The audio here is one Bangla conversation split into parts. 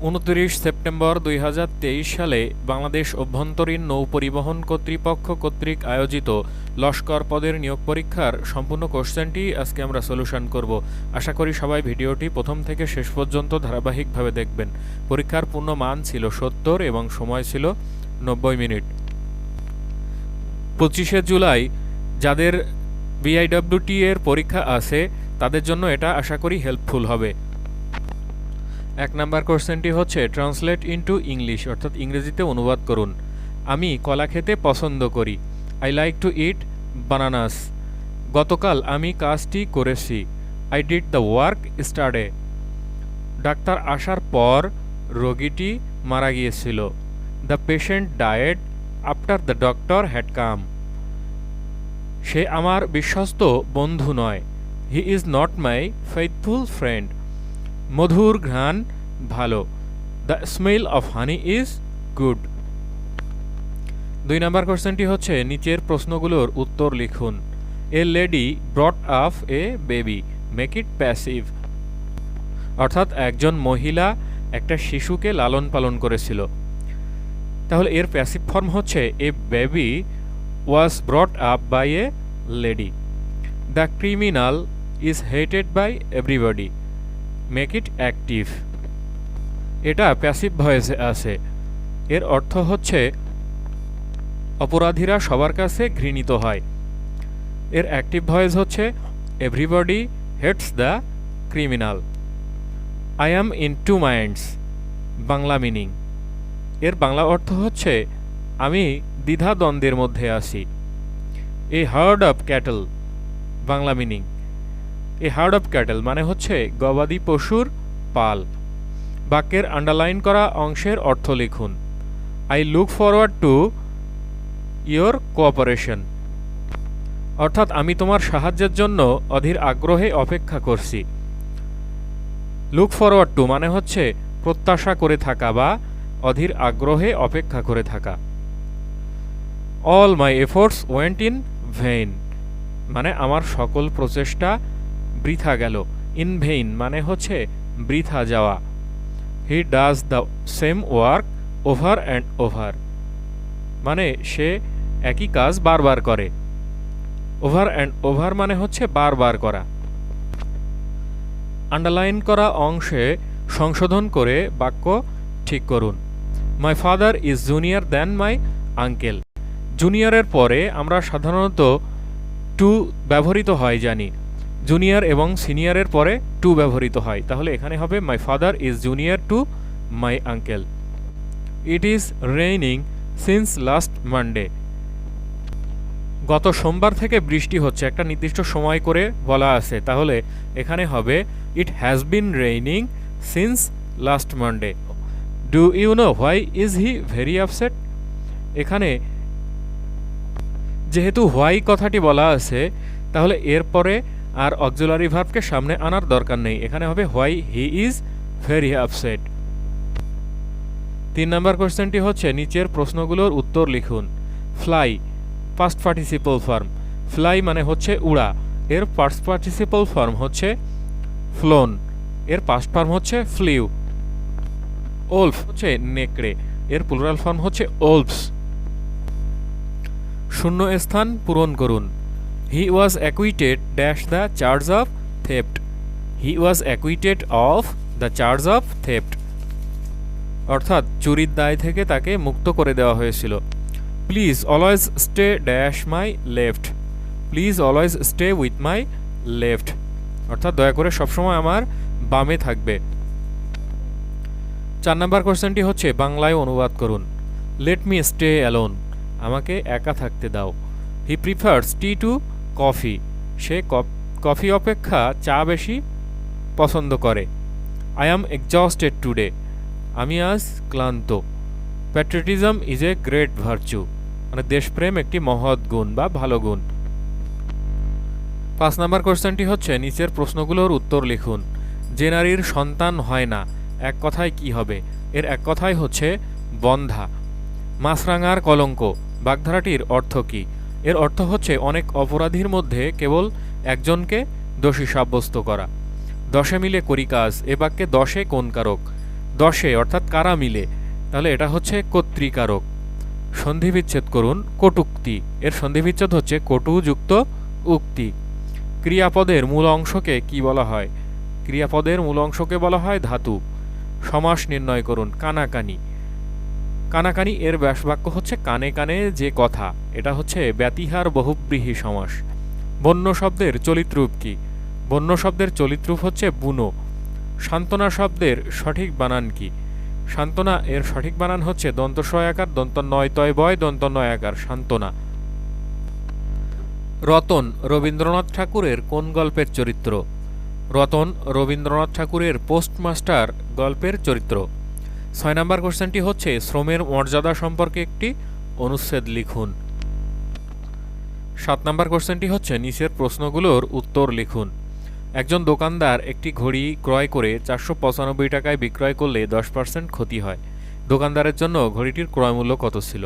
উনত্রিশ সেপ্টেম্বর দুই হাজার তেইশ সালে বাংলাদেশ অভ্যন্তরীণ নৌ পরিবহন কর্তৃপক্ষ কর্তৃক আয়োজিত লস্কর পদের নিয়োগ পরীক্ষার সম্পূর্ণ কোশ্চেনটি আজকে আমরা সলিউশন করব। আশা করি সবাই ভিডিওটি প্রথম থেকে শেষ পর্যন্ত ধারাবাহিকভাবে দেখবেন। পরীক্ষার পূর্ণ মান ছিল সত্তর এবং সময় ছিল নব্বই মিনিট। পঁচিশে জুলাই, যাদের বিআইডব্লিউটি এর পরীক্ষা আছে, তাদের জন্য এটা আশা করি হেল্পফুল হবে। এক নাম্বার কোশ্চেনটি হচ্ছে ট্রান্সলেট ইনটু ইংলিশ অর্থাৎ ইংরেজিতে অনুবাদ করুন। আমি কলা খেতে পছন্দ করি। I like to eat bananas গতকাল আমি কাজটি করেছি। I did the work yesterday doctor আসার পর রোগীটি মারা গিয়েছিল। The patient died after the doctor had come সে আমার বিশ্বস্ত বন্ধু নয়। He is not my faithful friend মধুর ঘ্রাণ ভালো। The smell of honey is good দুই নম্বর কোশ্চেনটি হচ্ছে, নিচের প্রশ্নগুলোর উত্তর লিখুন। A lady brought up a baby make it passive অর্থাৎ একজন মহিলা একটা শিশুকে লালন পালন করেছিল। তাহলে এর প্যাসিভ ফর্ম হচ্ছে a baby was brought up by a lady the criminal is hated by everybody make it active এটা প্যাসিভ ভয়েসে আছে। এর অর্থ হচ্ছে, অপরাধীরা সবার কাছে ঘৃণিত হয়। এর অ্যাক্টিভ ভয়েস হচ্ছে everybody hates the criminal I am in two minds Bangla meaning এর বাংলা অর্থ হচ্ছে, আমি দ্বিধা দ্বন্দ্বের মধ্যে আছি. A herd of cattle Bangla meaning a herd of cattle মানে হচ্ছে গবাদি পশুর পাল। বাক্যের আন্ডারলাইন করা অংশের অর্থ লিখুন। I look forward to your cooperation অর্থাৎ আমি তোমার সাহায্যের জন্য অধীর আগ্রহে অপেক্ষা করছি। লুক ফরওয়ার্ড টু মানে হচ্ছে প্রত্যাশা করে থাকা বা অধীর আগ্রহে অপেক্ষা করে থাকা। All my efforts went in vain মানে আমার সকল প্রচেষ্টা বৃথা গেল। ইন ভেইন মানে হচ্ছে বৃথা যাওয়া। He does the same work over and over. মানে সে একই কাজ বারবার করে। ওভার অ্যান্ড ওভার মানে হচ্ছে বারবার করা। আন্ডারলাইন করা অংশে সংশোধন করে বাক্য ঠিক করুন। My father is junior than my uncle জুনিয়রের পরে আমরা সাধারণত টু ব্যবহৃত হয় জানি। জুনিয়র এবং সিনিয়রের পরে টু ব্যবহৃত হয়। তাহলে এখানে হবে my father is junior to my uncle it is raining since last Monday গত সোমবার থেকে বৃষ্টি হচ্ছে, একটা নির্দিষ্ট সময় করে বলা আছে। তাহলে এখানে হবে it has been raining since last Monday do you know why is he very upset এখানে যেহেতু হোয়াই কথাটি বলা আছে, তাহলে এরপরে আর অক্সিলারি ভার্বকে সামনে আনার দরকার নেই। এখানে হবে why he is very upset তিন নম্বর কোয়েশ্চেনটি হচ্ছে, নিচের প্রশ্নগুলোর উত্তর লিখুন। Fly past participle form fly মানে হচ্ছে উড়া। এর পাস্ট পার্টিসিপল ফর্ম হচ্ছে ফ্লোন এর পাস্ট ফর্ম হচ্ছে ফ্লিউ ওলফ হচ্ছে নেকড়ে। এর প্লুরাল ফর্ম হচ্ছে ওলফস শূন্য স্থান পূরণ করুন। He was acquitted dash the charge of theft he was acquitted of the charge of theft অর্থাৎ চুরির দায় থেকে তাকে মুক্ত করে দেওয়া হয়েছিল। Please always stay dash my left please always stay with my left অর্থাৎ দয়া করে সবসময় আমার বামে থাকবে। চার নম্বর কোশ্চেনটি হচ্ছে, বাংলায় অনুবাদ করুন। লেট মি স্টে অ্যালোন আমাকে একা থাকতে দাও। He prefers tea to coffee. Say coffee অপেক্ষা চা বেশি পছন্দ করে। আই অ্যাম এক্সস্টেড টুডে আমি আজ ক্লান্ত। Patriotism is a great virtue মানে দেশপ্রেম একটি মহৎ গুণ বা ভালো গুণ। পাঁচ নম্বর কোশ্চেনটি হচ্ছে, নিচের প্রশ্নগুলোর উত্তর লিখুন। যে নারীর সন্তান হয় না, এক কথায় কি হবে? এর এক কথায় হচ্ছে বন্ধা। মাছরাঙার কলঙ্ক। বাগধারাটির অর্থ কী? এর অর্থ হচ্ছে অনেক অপরাধীর মধ্যে কেবল একজনকে দোষী সাব্যস্ত করা। দশে মিলে করি কাজ, এ বাক্যে দশে কোন কারক? দশে, অর্থাৎ কারা মিলে? তাহলে এটা হচ্ছে কর্তৃকারক। সন্ধিবিচ্ছেদ করুন, কটুক্তি। এর সন্ধিবিচ্ছেদ হচ্ছে কটু যুক্ত উক্তি। ক্রিয়াপদের মূল অংশকে কি বলা হয়? ক্রিয়াপদের মূল অংশকে বলা হয় ধাতু। সমাস নির্ণয় করুন, কানাকানি। কানাকানি এর ব্যাসবাক্য হচ্ছে কানে কানে যে কথা। এটা হচ্ছে ব্যতিহার বহুব্রীহি সমাস। বন্য শব্দের চলিতরূপ কি? বন্য শব্দের চলিতরূপ হচ্ছে বুনো। সান্ত্বনা শব্দের সঠিক বানান কি? সান্ত্বনা এর সঠিক বানান হচ্ছে দন্ত সয়াকার দন্ত নয় তয় বয় দন্ত নয়াকার সান্ত্বনা। রতন রবীন্দ্রনাথ ঠাকুরের কোন গল্পের চরিত্র? রতন রবীন্দ্রনাথ ঠাকুরের পোস্টমাস্টার গল্পের চরিত্র। ছয় নম্বর কোশ্চেনটি হচ্ছে, শ্রমের মর্যাদা সম্পর্কে একটি অনুচ্ছেদ লিখুন। সাত নম্বর কোশ্চেনটি হচ্ছে, নিচের প্রশ্নগুলোর উত্তর লিখুন। একজন দোকানদার একটি ঘড়ি ক্রয় করে চারশো পঁচানব্বই টাকায় বিক্রয় করলে দশ পার্সেন্ট ক্ষতি হয়। দোকানদারের জন্য ঘড়িটির ক্রয়মূল্য কত ছিল?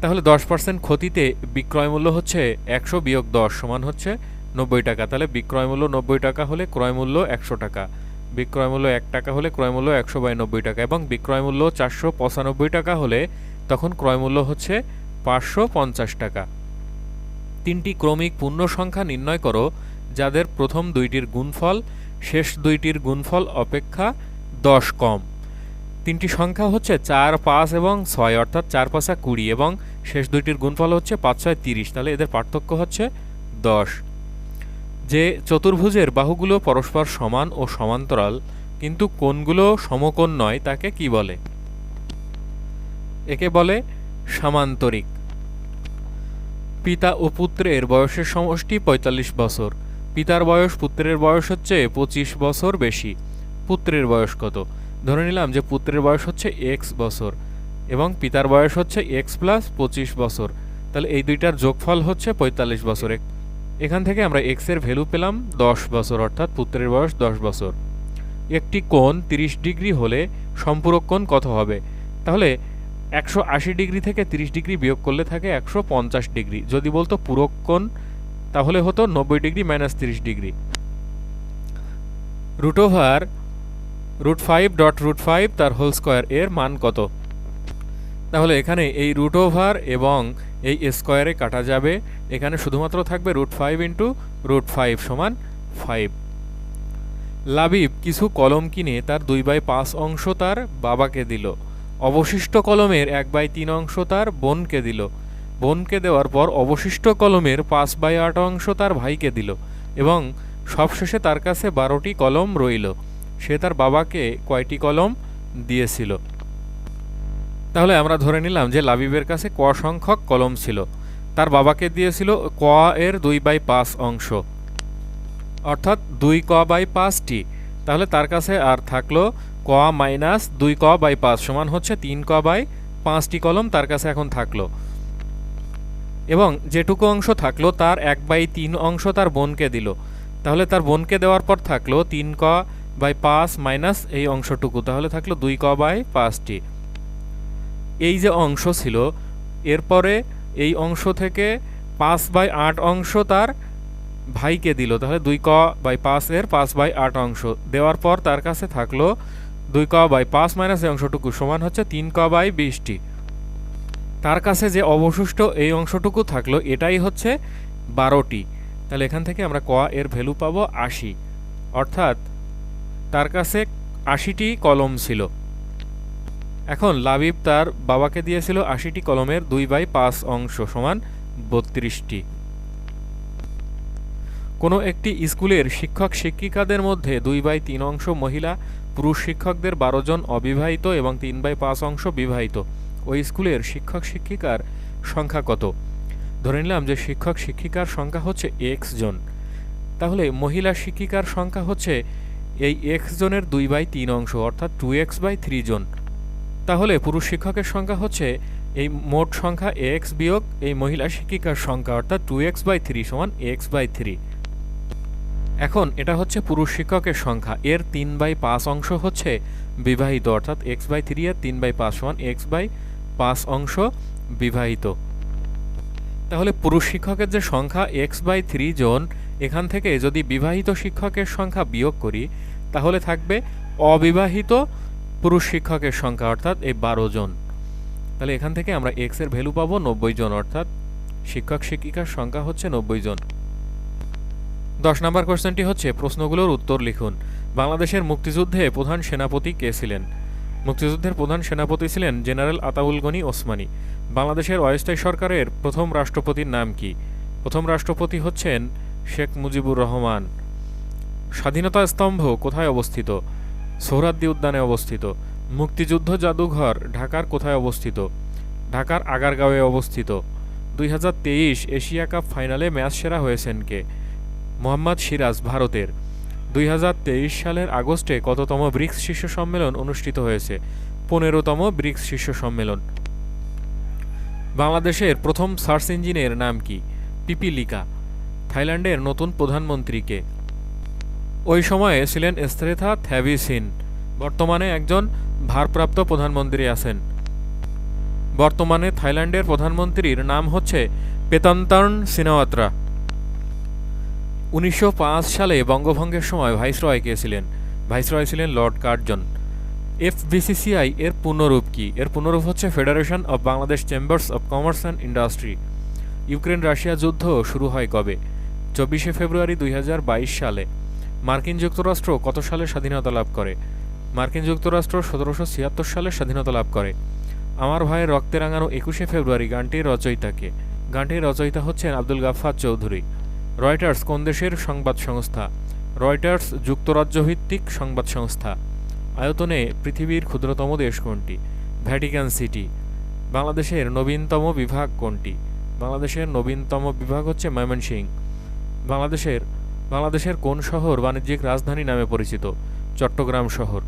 তাহলে দশ পার্সেন্ট ক্ষতিতে বিক্রয় মূল্য হচ্ছে একশো বিয়োগ দশ সমান হচ্ছে নব্বই টাকা। তাহলে বিক্রয় মূল্য নব্বই টাকা হলে ক্রয় মূল্য একশো টাকা। বিক্রয় মূল্য এক টাকা হলে ক্রয় মূল্য একশো বাই নব্বই টাকা এবং বিক্রয় মূল্য চারশো পঁচানব্বই টাকা হলে তখন ক্রয় মূল্য হচ্ছে পাঁচশো পঞ্চাশ টাকা। তিনটি ক্রমিক পূর্ণ সংখ্যা নির্ণয় করো, যাদের প্রথম দুইটির গুণফল, শেষ দুইটির গুণফল অপেক্ষা দশ কম। তিনটি সংখ্যা হচ্ছে চার, পাঁচ এবং ছয়, অর্থাৎ চার, পাঁচা কুড়ি এবং শেষ দুইটির গুণফল হচ্ছে পাঁচ, ছয়, তিরিশ। তাহলে এদের পার্থক্য হচ্ছে দশ। যে চতুর্ভুজের বাহুগুলো পরস্পর সমান ও সমান্তরাল, কিন্তু কোনগুলো সমকোণ নয় তাকে কি বলে? একে বলে সামান্তরিক। পিতা ও পুত্রের বয়সের সমষ্টি পঁয়তাল্লিশ বছর। পিতার বয়স পুত্রের বয়স হচ্ছে পঁচিশ বছর বেশি। পুত্রের বয়স কত? ধরে নিলাম যে পুত্রের বয়স হচ্ছে এক্স বছর এবং পিতার বয়স হচ্ছে এক্স প্লাস পঁচিশ বছর। তাহলে এই দুইটার যোগফল হচ্ছে পঁয়তাল্লিশ বছর। এখান থেকে আমরা এক্সের ভ্যালু পেলাম দশ বছর, অর্থাৎ পুত্রের বয়স দশ বছর। একটি কোণ তিরিশ ডিগ্রি হলে সম্পূরক কোণ কত হবে? তাহলে একশো আশি ডিগ্রি থেকে তিরিশ ডিগ্রি বিয়োগ করলে থাকে একশো পঞ্চাশ ডিগ্রি। যদি বলতো পূরক কোণ, তাহলে হতো নব্বই ডিগ্রি মাইনাস তিরিশ degree. Root over root five dot root five তার হোল স্কোয়ার এর মান কত? তাহলে এখানে এই রুট ওভার এবং এই স্কোয়ারে কাটা যাবে। এখানে শুধুমাত্র থাকবে root five into root five সমান ফাইভ। লাবিব কিছু কলম কিনে তার দুই বাই পাঁচ অংশ তার বাবাকে দিল। অবশিষ্ট কলমের এক বাই তিন অংশ তার বোনকে দিল। বোনকে দেওয়ার পর অবশিষ্ট কলমের পাঁচ বাই আট অংশ তার ভাইকে দিল এবং সবশেষে তার কাছে বারোটি কলম রইল। সে তার বাবাকে কয়টি কলম দিয়েছিল? তাহলে আমরা ধরে নিলাম যে লাবিবের কাছে ক সংখ্যক কলম ছিল। তার বাবাকে দিয়েছিল ক এর দুই বাই পাঁচ অংশ। অর্থাৎ দুই ক বাই পাঁচটি। তাহলে তার কাছে আর থাকল ক মাইনাস দুই ক বাই পাঁচ সমান হচ্ছে তিন ক বাই পাঁচটি কলম তার কাছে এখন থাকল। এবং যেটুকু অংশ থাকল তার এক বাই তিন অংশ তার বোনকে দিল। তাহলে তার বোনকে দেওয়ার পর থাকল তিন ক বাই পাঁচ মাইনাস এই অংশটুকু। তাহলে থাকল দুই ক বাই পাঁচটি। এই যে অংশ ছিল, এরপরে এই অংশ থেকে পাঁচ বাই আট অংশ তার ভাইকে দিল। তাহলে দুই ক বাই পাঁচ এর পাঁচ বাই আট অংশ দেওয়ার পর তার কাছে থাকল দুই ক বাই পাঁচ মাইনাস এই অংশটুকু সমান হচ্ছে তিন ক বাই বিশটি। তার কাছে যে অবশিষ্ট এই অংশটুকু থাকল, এটাই হচ্ছে বারোটি। তাহলে এখান থেকে আমরা ক এর ভ্যালু পাবো আশি। অর্থাৎ তার কাছে আশিটি কলম ছিল। এখন লাবিব তার বাবাকে দিয়েছিল আশিটি কলমের দুই বাই পাঁচ অংশ সমান বত্রিশটি। কোনো একটি স্কুলের শিক্ষক শিক্ষিকাদের মধ্যে দুই বাই তিন অংশ মহিলা, পুরুষ শিক্ষকদের বারো জন অবিবাহিত এবং তিন বাই পাঁচ অংশ বিবাহিত। ওই স্কুলের শিক্ষক শিক্ষিকার সংখ্যা কত? ধরে নিলাম যে শিক্ষক শিক্ষিকার সংখ্যা হচ্ছে এক্স জন। তাহলে মহিলা শিক্ষিকার সংখ্যা হচ্ছে এই এক্স জনের দুই বাই তিন অংশ, অর্থাৎ টু এক্স বাই থ্রি জন। তাহলে পুরুষ শিক্ষকের সংখ্যা হচ্ছে এই মোট সংখ্যা এক্স বিয়োগ এই মহিলা শিক্ষিকার সংখ্যা, অর্থাৎ টু এক্স বাই থ্রি সমান এক্স বাই থ্রি এখন এটা হচ্ছে পুরুষ শিক্ষকের সংখ্যা। এর তিন বাই পাঁচ অংশ হচ্ছে বিবাহিত, অর্থাৎ এক্স বাই থ্রি এর তিন বাই পাঁচ সমান এক্স বাই পাঁচ অংশ বিবাহিত। তাহলে পুরুষ শিক্ষকের যে সংখ্যা এক্স বাই থ্রি জন, এখান থেকে যদি বিবাহিত শিক্ষকের সংখ্যা বিয়োগ করি, তাহলে থাকবে অবিবাহিত পুরুষ শিক্ষকের সংখ্যা অর্থাৎ এই বারো জন। তাহলে এখান থেকে আমরা এক্সের ভ্যালু পাবো নব্বই জন, অর্থাৎ শিক্ষক শিক্ষিকার সংখ্যা হচ্ছে নব্বই জন। দশ নম্বর কোশ্চেনটি হচ্ছে প্রশ্নগুলোর উত্তর লিখুন। বাংলাদেশের মুক্তিযুদ্ধে প্রধান সেনাপতি কে ছিলেন? মুক্তিযুদ্ধের প্রধান সেনাপতি ছিলেন জেনারেল আতাউল গনি ওসমানী। বাংলাদেশের অস্থায়ী সরকারের প্রথম রাষ্ট্রপতির নাম কি? প্রথম রাষ্ট্রপতি হচ্ছেন শেখ মুজিবুর রহমান। স্বাধীনতা স্তম্ভ কোথায় অবস্থিত? সোহরাদ্দি উদ্যানে অবস্থিত। মুক্তিযুদ্ধ জাদুঘর ঢাকার কোথায় অবস্থিত? ঢাকার আগারগাঁওয়ে অবস্থিত। দুই হাজার তেইশ এশিয়া কাপ ফাইনালে ম্যাচ সেরা হয়েছেন কে? মোহাম্মদ সিরাজ, ভারতের। দুই হাজার তেইশ সালের আগস্টে কততম ব্রিক্স শীর্ষ সম্মেলন অনুষ্ঠিত হয়েছে? পনেরোতম ব্রিক্স শীর্ষ সম্মেলন। বাংলাদেশের প্রথম সার্চ ইঞ্জিনের নাম কি? পিপিলিকা। থাইল্যান্ডের নতুন প্রধানমন্ত্রীকে ওই সময়ে ছিলেন স্ত্রেথা থ্যাভিসিন বর্তমানে একজন ভারপ্রাপ্ত প্রধানমন্ত্রী আছেন। বর্তমানে থাইল্যান্ডের প্রধানমন্ত্রীর নাম হচ্ছে পেতান্তার্ন সিনাওয়াত্রা। উনিশশো পাঁচ সালে বঙ্গভঙ্গের সময় ভাইসরয় কে ছিলেন? ভাইসরয় ছিলেন লর্ড কার্জন। এফবিসিসিআই এর পূর্ণরূপ কি? এর পূর্ণরূপ হচ্ছে federation of Bangladesh chambers of commerce and industry. Ukraine Russia যুদ্ধ শুরু হয় কবে? চব্বিশে ফেব্রুয়ারি দুই হাজার বাইশ সালে। মার্কিন যুক্তরাষ্ট্র কত সালে স্বাধীনতা লাভ করে? মার্কিন যুক্তরাষ্ট্র সতেরোশো ছিয়াত্তর সালে স্বাধীনতা লাভ করে। আমার ভাইয়ের রক্তে রাঙানো একুশে ফেব্রুয়ারি গানটির রচয়িতাকে। গানটির রচয়িতা হচ্ছেন আব্দুল গাফফার চৌধুরী। রয়টার্স কোন দেশের সংবাদ সংস্থা? রয়টার্স যুক্তরাজ্যভিত্তিক সংবাদ সংস্থা। আয়তনে পৃথিবীর ক্ষুদ্রতম দেশ কোনটি? Vatican City. বাংলাদেশের নবীনতম বিভাগ কোনটি? বাংলাদেশের নবীনতম বিভাগ হচ্ছে ময়মনসিংহ। বাংলাদেশের বাংলাদেশের কোন শহর বাণিজ্যিক রাজধানী নামে পরিচিত? চট্টগ্রাম শহর।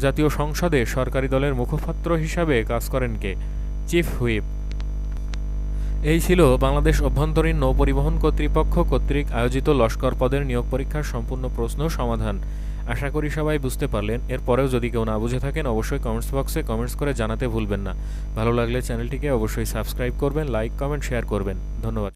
জাতীয় সংসদে সরকারি দলের মুখপাত্র হিসাবে কাজ করেন কে? Chief whip. এই ছিল বাংলাদেশ অভ্যন্তরীণ নৌ পরিবহন কর্তৃপক্ষ কর্তৃক আয়োজিত লস্কর পদের নিয়োগ পরীক্ষার সম্পূর্ণ প্রশ্ন সমাধান। আশা করি সবাই বুঝতে পারলেন। এরপরেও যদি কেউ না বুঝে থাকেন, অবশ্যই কমেন্টস বক্সে কমেন্টস করে জানাতে ভুলবেন না। ভালো লাগলে চ্যানেলটিকে অবশ্যই সাবস্ক্রাইব করবেন, লাইক, কমেন্ট, শেয়ার করবেন। ধন্যবাদ।